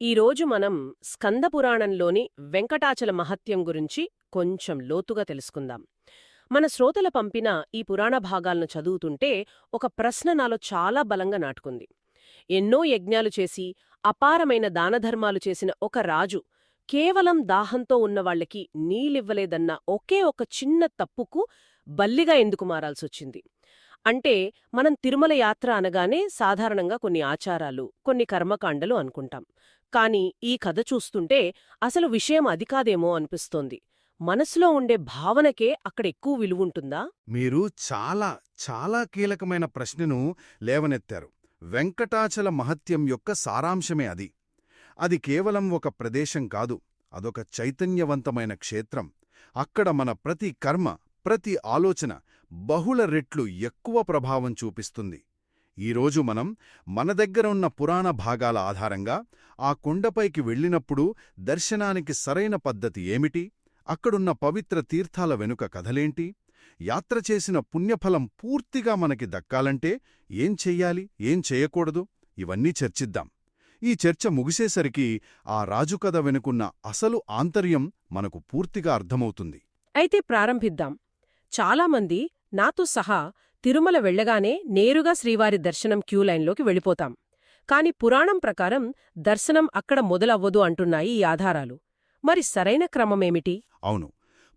ఈరోజు మనం స్కందపురాణంలోని వెంకటాచల మహత్యం గురించి కొంచెం లోతుగా తెలుసుకుందాం. మన శ్రోతల పంపిన ఈ పురాణ భాగాలను చదువుతుంటే ఒక ప్రశ్న నాలో చాలా బలంగా నాటుకుంది. ఎన్నో యజ్ఞాలు చేసి అపారమైన దానధర్మాలు చేసిన ఒక రాజు కేవలం దాహంతో ఉన్నవాళ్ళకి నీళ్ళివ్వలేదన్న ఒకే ఒక చిన్న తప్పుకు బల్లిగా ఎందుకు మారాల్సొచ్చింది? అంటే మనం తిరుమల యాత్ర అనగానే సాధారణంగా కొన్ని ఆచారాలు కొన్ని కర్మకాండలు అనుకుంటాం. కాని ఈ కథ చూస్తుంటే అసలు విషయం అది కాదేమో అనిపిస్తోంది. మనసులో ఉండే భావనకే అక్కడ ఎక్కువ విలువుంటుందా? మీరు చాలా చాలా కీలకమైన ప్రశ్నను లేవనెత్తారు. వెంకటాచల మహత్యం యొక్క సారాంశమే అది. అది కేవలం ఒక ప్రదేశం కాదు అదొక చైతన్యవంతమైన క్షేత్రం. అక్కడ మన ప్రతి కర్మ ప్రతి ఆలోచన బహుళ రెట్లు ఎక్కువ ప్రభావం చూపిస్తుంది. ఈరోజు మనం మన దగ్గర ఉన్న పురాణ భాగాల ఆధారంగా ఆ కొండపైకి వెళ్ళినప్పుడు దర్శనానికి సరైన పద్ధతి ఏమిటి? అక్కడున్న పవిత్ర తీర్థాల వెనుక కథలేంటి? యాత్ర చేసిన పుణ్యఫలం పూర్తిగా మనకి దక్కాలంటే ఏం చెయ్యాలి? ఏం చేయకూడదు? ఇవన్నీ చర్చిద్దాం. ఈ చర్చ ముగిసేసరికి ఆ రాజుకథ వెనుకున్న అసలు ఆంతర్యం మనకు పూర్తిగా అర్థమవుతుంది. అయితే ప్రారంభిద్దాం. చాలామంది నాతో సహా తిరుమల వెళ్ళగానే నేరుగా శ్రీవారి దర్శనం క్యూ లైన్లోకి వెళ్ళిపోతాం. కాని పురాణం ప్రకారం దర్శనం అక్కడ మొదలవ్వదు అంటున్నాయి ఈ ఆధారాలు. మరి సరైన క్రమమేమిటి? అవును.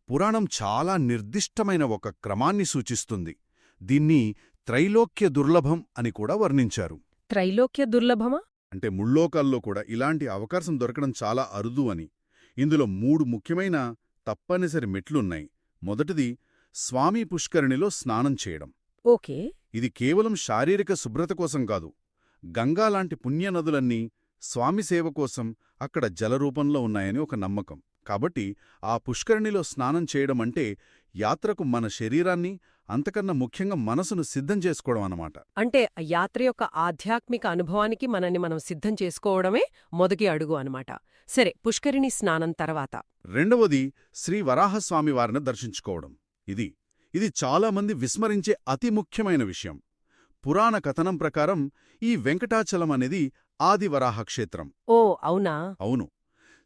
పురాణం చాలా నిర్దిష్టమైన ఒక క్రమాన్ని సూచిస్తుంది. దీన్ని త్రైలోక్య దుర్లభం అని కూడా వర్ణించారు. త్రైలోక్య దుర్లభమా? అంటే ముల్లోకాల్లో కూడా ఇలాంటి అవకాశం దొరకడం చాలా అరుదు అని. ఇందులో మూడు ముఖ్యమైన తప్పనిసరి మెట్లున్నాయి. మొదటిది స్వామి పుష్కరిణిలో స్నానం చేయడం. ఓకే. ఇది కేవలం శారీరక శుభ్రత కోసం కాదు. గంగాలాంటి పుణ్యనదులన్నీ స్వామి సేవ కోసం అక్కడ జలరూపంలో ఉన్నాయని ఒక నమ్మకం. కాబట్టి ఆ పుష్కరిణిలో స్నానం చేయడం అంటే యాత్రకు మన శరీరాన్ని అంతకన్నా ముఖ్యంగా మనసును సిద్ధం చేసుకోవడం అన్నమాట. అంటే ఆ యాత్ర యొక్క ఆధ్యాత్మిక అనుభవానికి మనల్ని మనం సిద్ధం చేసుకోవడమే మొదటి అడుగు అనమాట సరే పుష్కరిణి స్నానం తర్వాత. రెండవది శ్రీ వరాహస్వామి వారిని దర్శించుకోవడం. ఇది ఇది చాలామంది విస్మరించే అతి ముఖ్యమైన విషయం. పురాణ కథనం ప్రకారం ఈ వెంకటాచలం అనేది ఆదివరాహ క్షేత్రం. ఓ అవునా? అవును.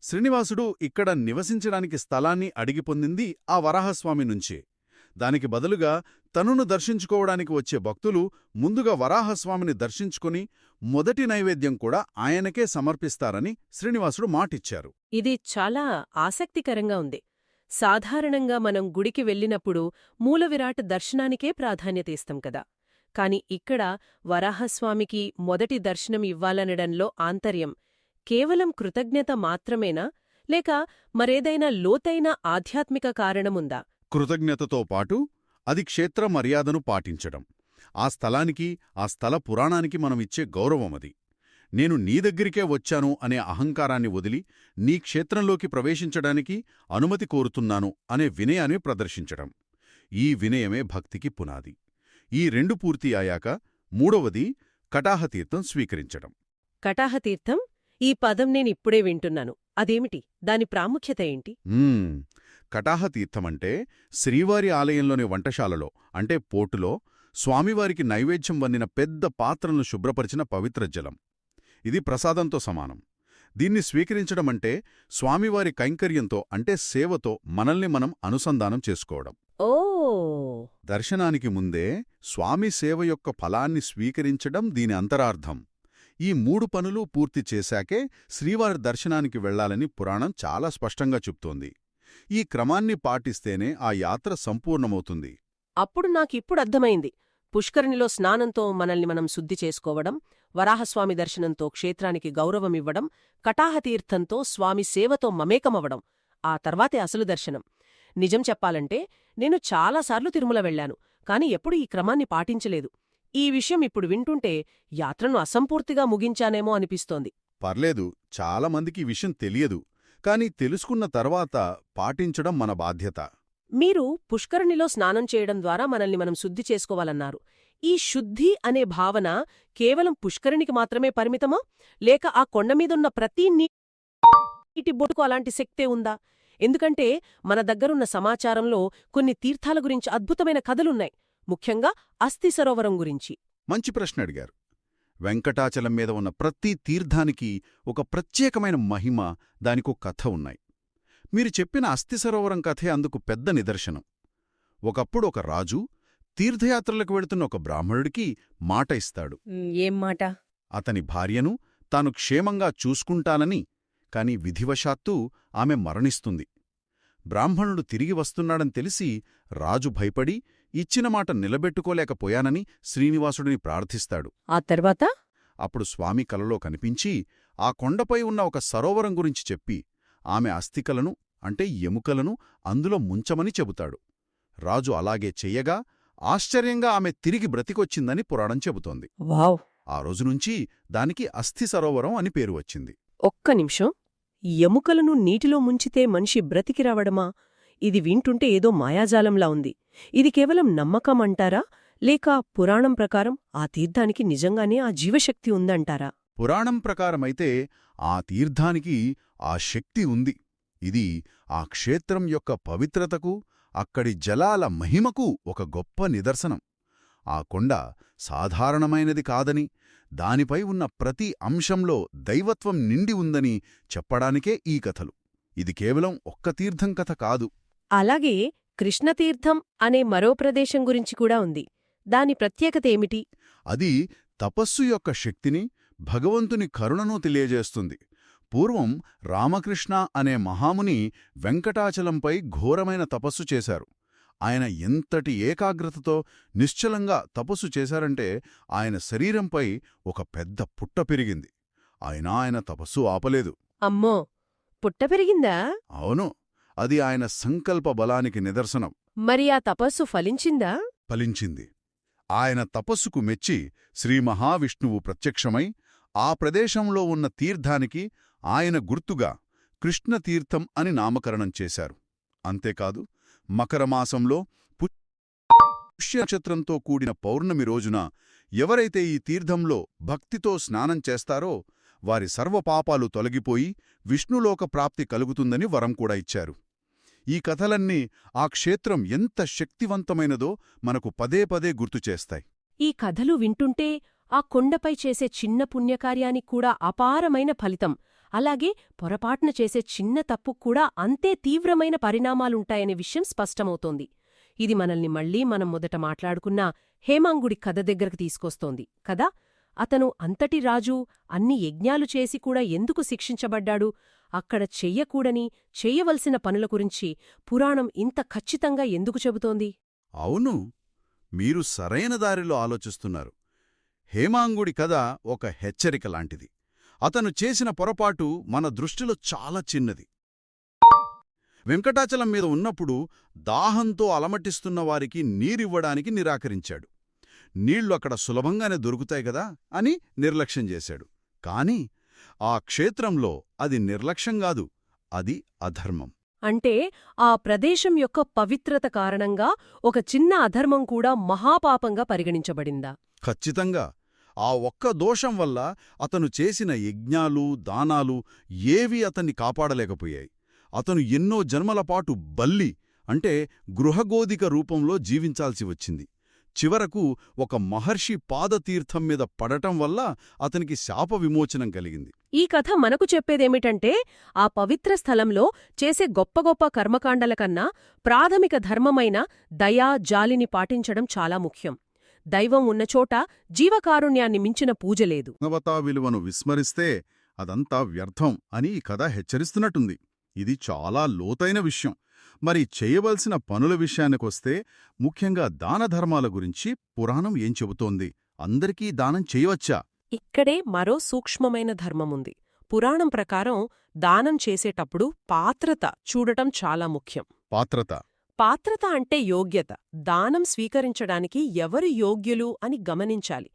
శ్రీనివాసుడు ఇక్కడ నివసించడానికి స్థలాన్ని అడిగి పొందింది ఆ వరాహస్వామి నుంచే. దానికి బదులుగా తనును దర్శించుకోవడానికి వచ్చే భక్తులు ముందుగా వరాహస్వామిని దర్శించుకుని మొదటి నైవేద్యం కూడా ఆయనకే సమర్పిస్తారని శ్రీనివాసుడు మాటిచ్చారు. ఇది చాలా ఆసక్తికరంగా ఉంది. సాధారణంగా మనం గుడికి వెళ్ళినప్పుడు మూలవిరాట్ దర్శనానికే ప్రాధాన్యత ఇస్తాం కదా. కాని ఇక్కడ వరాహస్వామికి మొదటి దర్శనం ఇవ్వాలనడంలో ఆంతర్యం. కేవలం కృతజ్ఞత మాత్రమేనా? లేక మరేదైనా లోతైన ఆధ్యాత్మిక కారణముందా? కృతజ్ఞతతో పాటు అది క్షేత్ర మర్యాదను పాటించడం. ఆ స్థలానికి ఆ స్థల పురాణానికి మనమిచ్చే గౌరవమది. నేను నీ దగ్గరికే వచ్చాను అనే అహంకారాన్ని వదిలి నీ క్షేత్రంలోకి ప్రవేశించడానికి అనుమతి కోరుతున్నాను అనే వినయాన్ని ప్రదర్శించడం. ఈ వినయమే భక్తికి పునాది. ఈ రెండు పూర్తి అయ్యాక మూడవది కటాహతీర్థం స్వీకరించడం. కటాహతీర్థం? ఈ పదం నేనిప్పుడే వింటున్నాను. అదేమిటి? దాని ప్రాముఖ్యత ఏంటి. కటాహతీర్థమంటే శ్రీవారి ఆలయంలోని వంటశాలలో అంటే పోటులో స్వామివారికి నైవేద్యం వండిన పెద్ద పాత్రలను శుభ్రపరిచిన పవిత్ర జలం. ఇది ప్రసాదంతో సమానం. దీన్ని స్వీకరించడమంటే స్వామివారి కైంకర్యంతో అంటే సేవతో మనల్ని మనం అనుసంధానం చేసుకోవడం. ఓ! దర్శనానికి ముందే స్వామి సేవ యొక్క ఫలాన్ని స్వీకరించడం దీని అంతరార్థం. ఈ మూడు పనులు పూర్తి చేశాకే శ్రీవారి దర్శనానికి వెళ్ళాలని పురాణం చాలా స్పష్టంగా చెప్తోంది. ఈ క్రమాన్ని పాటిస్తేనే ఆ యాత్ర సంపూర్ణమవుతుంది. అప్పుడు నాకిప్పుడు అర్థమైంది. పుష్కరిణిలో స్నానంతో మనల్ని మనం శుద్ధి చేసుకోవడం వరాహస్వామి దర్శనంతో క్షేత్రానికి గౌరవమివ్వడం కటాహతీర్థంతో స్వామి సేవతో మమేకమవడం ఆ తర్వాతే అసలు దర్శనం. నిజం చెప్పాలంటే నేను చాలాసార్లు తిరుమల వెళ్ళాను కాని ఎప్పుడు ఈ క్రమాన్ని పాటించలేదు. ఈ విషయం ఇప్పుడు వింటుంటే యాత్రను అసంపూర్తిగా ముగించానేమో అనిపిస్తోంది. పర్లేదు చాలామందికి ఈ విషయం తెలియదు కాని తెలుసుకున్న తర్వాత పాటించడం మన బాధ్యత. మీరు పుష్కరిణిలో స్నానం చేయడం ద్వారా మనల్ని మనం శుద్ధి చేసుకోవాలన్నారు. ఈ శుద్ధి అనే భావన కేవలం పుష్కరిణికి మాత్రమే పరిమితమా? లేక ఆ కొండమీదున్న ప్రతి నీటి బొట్టుకు అలాంటి శక్తే ఉందా? ఎందుకంటే మన దగ్గరున్న సమాచారంలో కొన్ని తీర్థాల గురించి అద్భుతమైన కథలున్నాయి. ముఖ్యంగా అస్థి సరోవరం గురించి. మంచి ప్రశ్న అడిగారు. వెంకటాచలం మీద ఉన్న ప్రతి తీర్థానికి ఒక ప్రత్యేకమైన మహిమ దానికో కథ ఉన్నాయి. మీరు చెప్పిన అస్థి సరోవరం కథే అందుకు పెద్ద నిదర్శనం. ఒకప్పుడు ఒక రాజు తీర్థయాత్రలకు వెళుతున్న ఒక బ్రాహ్మణుడికి మాట ఇస్తాడు. ఏం మాట? అతని భార్యను తాను క్షేమంగా చూసుకుంటానని కాని విధివశాత్తు ఆమె మరణిస్తుంది. బ్రాహ్మణుడు తిరిగి వస్తున్నాడని తెలిసి రాజు భయపడి ఇచ్చిన మాట నిలబెట్టుకోలేకపోయానని శ్రీనివాసుడిని ప్రార్థిస్తాడు. ఆ తర్వాత? అప్పుడు స్వామి కలలో కనిపించి ఆ కొండపై ఉన్న ఒక సరోవరం గురించి చెప్పి ఆమె అస్థికలను అంటే ఎముకలను అందులో ముంచమని చెబుతాడు. రాజు అలాగే చెయ్యగా ఆశ్చర్యంగా ఆమె తిరిగి బ్రతికొచ్చిందని పురాణం చెబుతోంది. వావ్! ఆ రోజునుంచి దానికి అస్థి సరోవరం అని పేరు వచ్చింది. ఒక్క నిమిషం. ఎముకలను నీటిలో ముంచితే మనిషి బ్రతికి రావడమా? ఇది వింటుంటే ఏదో మాయాజాలంలా ఉంది. ఇది కేవలం నమ్మకం అంటారా? లేక పురాణం ప్రకారం ఆ తీర్థానికి నిజంగానే ఆ జీవశక్తి ఉందంటారా? పురాణం ప్రకారమైతే ఆ తీర్థానికి ఆ శక్తి ఉంది. ఇది ఆ క్షేత్రం యొక్క పవిత్రతకు అక్కడి జలాల మహిమకు ఒక గొప్ప నిదర్శనం. ఆ కొండ సాధారణమైనది కాదని దానిపై ఉన్న ప్రతి అంశంలో దైవత్వం నిండి ఉందని చెప్పడానికే ఈ కథలు. ఇది కేవలం ఒక్క తీర్థం కథ కాదు. అలాగే కృష్ణతీర్థం అనే మరో ప్రదేశం గురించి కూడా ఉంది. దాని ప్రత్యేకత ఏమిటి? అది తపస్సు యొక్క శక్తిని భగవంతుని కరుణను తెలియజేస్తుంది. పూర్వం రామకృష్ణ అనే మహాముని వెంకటాచలంపై ఘోరమైన తపస్సు చేశారు. ఆయన ఎంతటి ఏకాగ్రతతో నిశ్చలంగా తపస్సు చేశారంటే ఆయన శరీరంపై ఒక పెద్ద పుట్ట పెరిగింది. అయినా ఆయన తపస్సు ఆపలేదు. అమ్మో! పుట్ట పెరిగిందా? అవును. అది ఆయన సంకల్ప బలానికి నిదర్శనం. మరి ఆ తపస్సు ఫలించిందా? ఫలించింది. ఆయన తపస్సుకు మెచ్చి శ్రీ మహావిష్ణువు ప్రత్యక్షమై ఆ ప్రదేశంలో ఉన్న తీర్థానికి ఆయన గుర్తుగా కృష్ణతీర్థం అని నామకరణం చేశారు. అంతేకాదు మకరమాసంలో పుష్యనక్షత్రంతో కూడిన పౌర్ణమి రోజున ఎవరైతే ఈ తీర్థంలో భక్తితో స్నానం చేస్తారో వారి సర్వపాపాలు తొలగిపోయి విష్ణులోక ప్రాప్తి కలుగుతుందని వరం కూడా ఇచ్చారు. ఈ కథలన్నీ ఆ క్షేత్రం ఎంత శక్తివంతమైనదో మనకు పదే పదే గుర్తుచేస్తాయి ఈ కథలు వింటుంటే ఆ కొండపై చేసే చిన్న పుణ్యకార్యానికి కూడా అపారమైన ఫలితం. అలాగే పొరపాటున చేసే చిన్న తప్పు కూడా అంతే తీవ్రమైన పరిణామాలుంటాయనే విషయం స్పష్టమవుతోంది. ఇది మనల్ని మళ్ళీ మనం మొదట మాట్లాడుకున్న హేమాంగుడి కథ దగ్గరకు తీసుకొస్తోంది కదా? అతను అంతటి రాజు అన్ని యజ్ఞాలు చేసి కూడా ఎందుకు శిక్షించబడ్డాడు? అక్కడ చెయ్యకూడని చెయ్యవలసిన పనుల గురించి పురాణం ఇంత ఖచ్చితంగా ఎందుకు చెబుతోంది? అవును మీరు సరైన దారిలో ఆలోచిస్తున్నారు. హేమాంగుడి కథ ఒక హెచ్చరిక లాంటిది. అతను చేసిన పొరపాటు మన దృష్టిలో చాలా చిన్నది. వెంకటాచలం మీద ఉన్నప్పుడు దాహంతో అలమటిస్తున్న వారికి నీరివ్వడానికి నిరాకరించాడు. నీళ్ళు అక్కడ సులభంగానే దొరుకుతాయి గదా అని నిర్లక్ష్యం చేశాడు. కాని ఆ క్షేత్రంలో అది నిర్లక్ష్యం కాదు అది అధర్మం. అంటే ఆ ప్రదేశం యొక్క పవిత్రత కారణంగా ఒక చిన్న అధర్మం కూడా మహాపాపంగా పరిగణించబడిందా? ఖచ్చితంగా. ఆ ఒక్క దోషం వల్ల అతను చేసిన యజ్ఞాలు దానాలు ఏవీ అతన్ని కాపాడలేకపోయాయి. అతను ఎన్నో జన్మలపాటు బల్లి అంటే గృహగోధిక రూపంలో జీవించాల్సి వచ్చింది. చివరకు ఒక మహర్షి పాదతీర్థం మీద పడటం వల్ల అతనికి శాప విమోచనం కలిగింది. ఈ కథ మనకు చెప్పేదేమిటంటే ఆ పవిత్ర స్థలంలో చేసే గొప్ప గొప్ప కర్మకాండల కన్నా ప్రాథమిక ధర్మమైన దయా జాలిని పాటించడం చాలా ముఖ్యం. దైవం ఉన్నచోట జీవకారుణ్యాన్ని మించిన పూజలేదు మానవతా విలువను విస్మరిస్తే అదంతా వ్యర్థం అని ఈ కథ హెచ్చరిస్తున్నట్టుంది. ఇది చాలా లోతైన విషయం. మరి చేయవలసిన పనుల విషయానికొస్తే ముఖ్యంగా దానధర్మాల గురించి పురాణం ఏం చెబుతోంది? అందరికీ దానం చేయవచ్చా? ఇక్కడే మరో సూక్ష్మమైన ధర్మముంది. పురాణం ప్రకారం దానం చేసేటప్పుడు పాత్రత చూడటం చాలా ముఖ్యం. పాత్రత? పాత్రత అంటే యోగ్యత. దానం స్వీకరించడానికి ఎవరు యోగ్యులు అని గమనించాలి.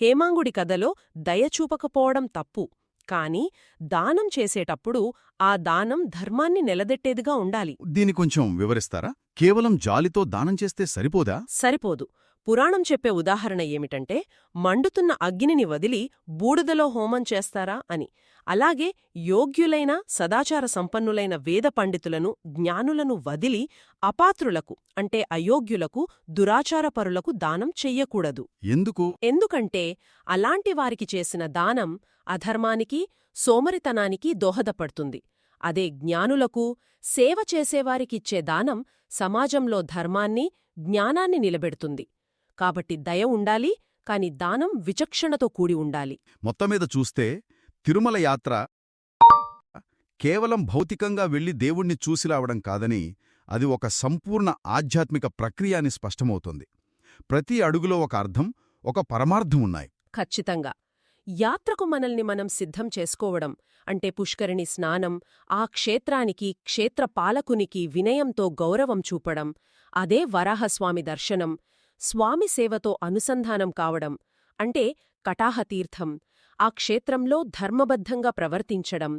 హేమాంగుడి కథలో దయ చూపకపోవడం తప్పు. కాని దానం చేసేటప్పుడు ఆ దానం ధర్మాన్ని నిలదెట్టేదిగా ఉండాలి. దీని కొంచెం వివరిస్తారా? కేవలం జాలితో దానం చేస్తే సరిపోదా? సరిపోదు. పురాణం చెప్పే ఉదాహరణ ఏమిటంటే మండుతున్న అగ్నిని వదిలి బూడిదలో హోమం చేస్తారా అని. అలాగే యోగ్యులైన సదాచార సంపన్నులైన వేద పండితులను జ్ఞానులను వదిలి అపాత్రులకు అంటే అయోగ్యులకు దురాచారపరులకు దానం చెయ్యకూడదు. ఎందుకు? ఎందుకంటే అలాంటి వారికి చేసిన దానం అధర్మానికి సోమరితనానికి దోహదపడుతుంది. అదే జ్ఞానులకు సేవ చేసేవారికిచ్చే దానం సమాజంలో ధర్మాన్ని జ్ఞానాన్ని నిలబెడుతుంది. కాబట్టి దయ ఉండాలి కాని దానం విచక్షణతో కూడి ఉండాలి. మొత్తమీద చూస్తే తిరుమల యాత్ర కేవలం భౌతికంగా వెళ్ళి దేవుణ్ణి చూసి రావడం కాదని అది ఒక సంపూర్ణ ఆధ్యాత్మిక ప్రక్రియ అని స్పష్టమవుతోంది. ప్రతి అడుగులో ఒక అర్థం ఒక పరమార్థం ఉన్నాయి. ఖచ్చితంగా. యాత్రకు మనల్ని మనం సిద్ధం చేసుకోవడం అంటే పుష్కరిణి స్నానం ఆ క్షేత్రానికి క్షేత్రపాలకునికి వినయంతో గౌరవం చూపడం అదే వరాహస్వామి దర్శనం స్వామి సేవతో అనుసంధానం కావడం అంటే కటాహతీర్థం ఆ క్షేత్రంలో ధర్మబద్ధంగా ప్రవర్తించడం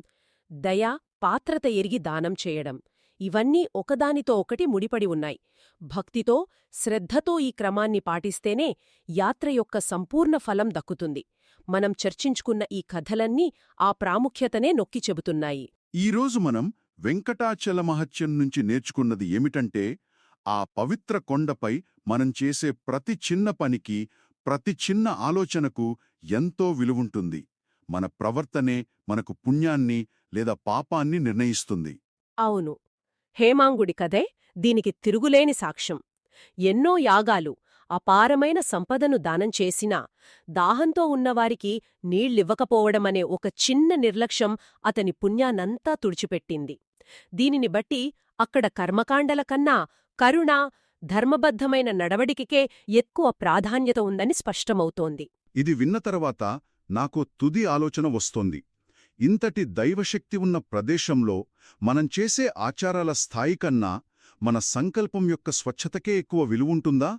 దయ పాత్రత ఎరిగి దానం చేయడం ఇవన్నీ ఒకదానితో ఒకటి ముడిపడి ఉన్నాయి. భక్తితో శ్రద్ధతో ఈ క్రమాన్ని పాటిస్తేనే యాత్ర యొక్క సంపూర్ణ ఫలం దక్కుతుంది. మనం చర్చించుకున్న ఈ కథలన్నీ ఆ ప్రాముఖ్యతనే నొక్కి చెబుతున్నాయి. ఈరోజు మనం వెంకటాచల మహత్యం నుంచి నేర్చుకున్నది ఏమిటంటే ఆ పవిత్ర కొండపై మనం చేసే ప్రతి చిన్న పనికి ప్రతి చిన్న ఆలోచనకు ఎంతో విలువుంటుంది. మన ప్రవర్తనే మనకు పుణ్యాన్ని లేదా పాపాన్ని నిర్ణయిస్తుంది. అవును. హేమాంగుడి కథే దీనికి తిరుగులేని సాక్ష్యం. ఎన్నో యాగాలు అపారమైన సంపదను దానం చేసినా దాహంతో ఉన్నవారికి నీళ్ళివ్వకపోవడమనే ఒక చిన్న నిర్లక్ష్యం అతని పుణ్యానంతా తుడిచిపెట్టింది. దీనిని బట్టి అక్కడ కర్మకాండల కన్నా కరుణ ధర్మబద్ధమైన నడవడికికే ఎక్కువ ప్రాధాన్యత ఉందని స్పష్టమవుతోంది. ఇది విన్న తర్వాత నాకు తుది ఆలోచన వస్తోంది. ఇంతటి దైవశక్తి ఉన్న ప్రదేశంలో మనం చేసే ఆచారాల స్థాయి కన్నా మన సంకల్పం యొక్క స్వచ్ఛతకే ఎక్కువ విలువుంటుందా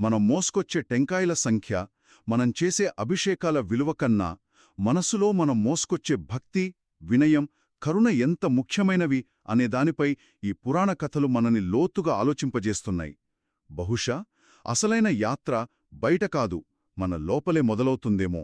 మనం మోసుకొచ్చే టెంకాయల సంఖ్య మనం చేసే అభిషేకాల విలువ కన్నా మనసులో మనం మోసుకొచ్చే భక్తి వినయం కరుణ ఎంత ముఖ్యమైనవి అనే దానిపై ఈ పురాణ కథలు మనని లోతుగా ఆలోచింపజేస్తున్నాయి. బహుశా అసలైన యాత్ర బయట కాదు మన లోపలే మొదలవుతుందేమో.